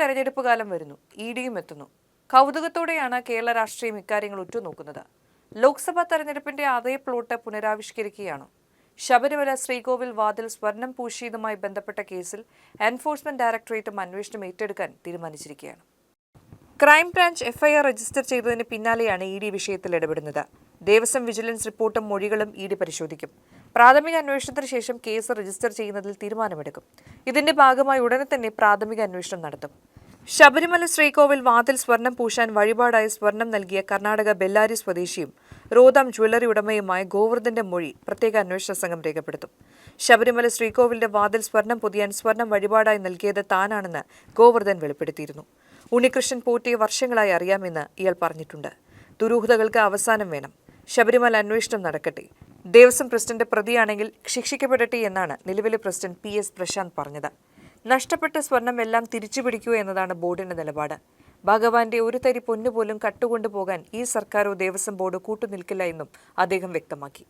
തെരഞ്ഞെടുപ്പ് കാലം വരുന്നു. ഇ ഡിയും എത്തുന്നു. കൗതുകത്തോടെയാണ് കേരള രാഷ്ട്രീയം ഇക്കാര്യങ്ങൾ ഉറ്റുനോക്കുന്നത്. ലോക്സഭാ തെരഞ്ഞെടുപ്പിന്റെ അതേ പ്ലോട്ട് പുനരാവിഷ്കരിക്കുകയാണ്. ശബരിമല ശ്രീകോവിൽ വാതിൽ സ്വർണം പൂശിയതുമായി ബന്ധപ്പെട്ട കേസിൽ എൻഫോഴ്സ്മെന്റ് ഡയറക്ടറേറ്റും അന്വേഷണം ഏറ്റെടുക്കാൻ തീരുമാനിച്ചിരിക്കുകയാണ്. ക്രൈംബ്രാഞ്ച് എഫ്ഐആർ രജിസ്റ്റർ ചെയ്തതിന് പിന്നാലെയാണ് ഇ ഡി വിഷയത്തിൽ ഇടപെടുന്നത്. ദേവസ്വം വിജിലൻസ് റിപ്പോർട്ടും മൊഴികളും ഇ ഡി പരിശോധിക്കും. പ്രാഥമിക അന്വേഷണത്തിന് ശേഷം കേസ് രജിസ്റ്റർ ചെയ്യുന്നതിൽ തീരുമാനമെടുക്കും. ഇതിന്റെ ഭാഗമായി ഉടനെ തന്നെ പ്രാഥമിക അന്വേഷണം നടത്തും. ശബരിമല ശ്രീകോവിൽ വാതിൽ സ്വർണം പൂശാൻ വഴിപാടായി സ്വർണം നൽകിയ കർണാടക ബെല്ലാരി സ്വദേശിയും റോദാം ജ്വല്ലറി ഉടമയുമായ ഗോവർദ്ധന്റെ മൊഴി പ്രത്യേക അന്വേഷണ സംഘം രേഖപ്പെടുത്തും. ശബരിമല ശ്രീകോവിലിന്റെ വാതിൽ സ്വർണം പൊതിയാൻ സ്വർണം വഴിപാടായി നൽകിയത് താനാണെന്ന് ഗോവർദ്ധൻ വെളിപ്പെടുത്തിയിരുന്നു. ഉണ്ണികൃഷ്ണൻ പോറ്റിയെ വർഷങ്ങളായി അറിയാമെന്ന് ഇയാൾ പറഞ്ഞിട്ടുണ്ട്. ദുരൂഹതകൾക്ക് അവസാനം വേണം. ശബരിമല അന്വേഷണം നടക്കട്ടെ. ദേവസ്വം പ്രസിഡന്റ് പ്രതിയാണെങ്കിൽ ശിക്ഷിക്കപ്പെടട്ടെ എന്നാണ് നിലവിലെ പ്രസിഡന്റ് പി എസ് പ്രശാന്ത് പറഞ്ഞത്. നഷ്ടപ്പെട്ട സ്വർണം എല്ലാം തിരിച്ചുപിടിക്കൂ എന്നതാണ് ബോർഡിന്റെ നിലപാട്. ഭഗവാന്റെ ഒരു തരി പൊന്നുപോലും കട്ടുകൊണ്ടു പോകാൻ ഈ സർക്കാരോ ദേവസ്വം ബോർഡോ കൂട്ടുനിൽക്കില്ല എന്നും അദ്ദേഹം വ്യക്തമാക്കി.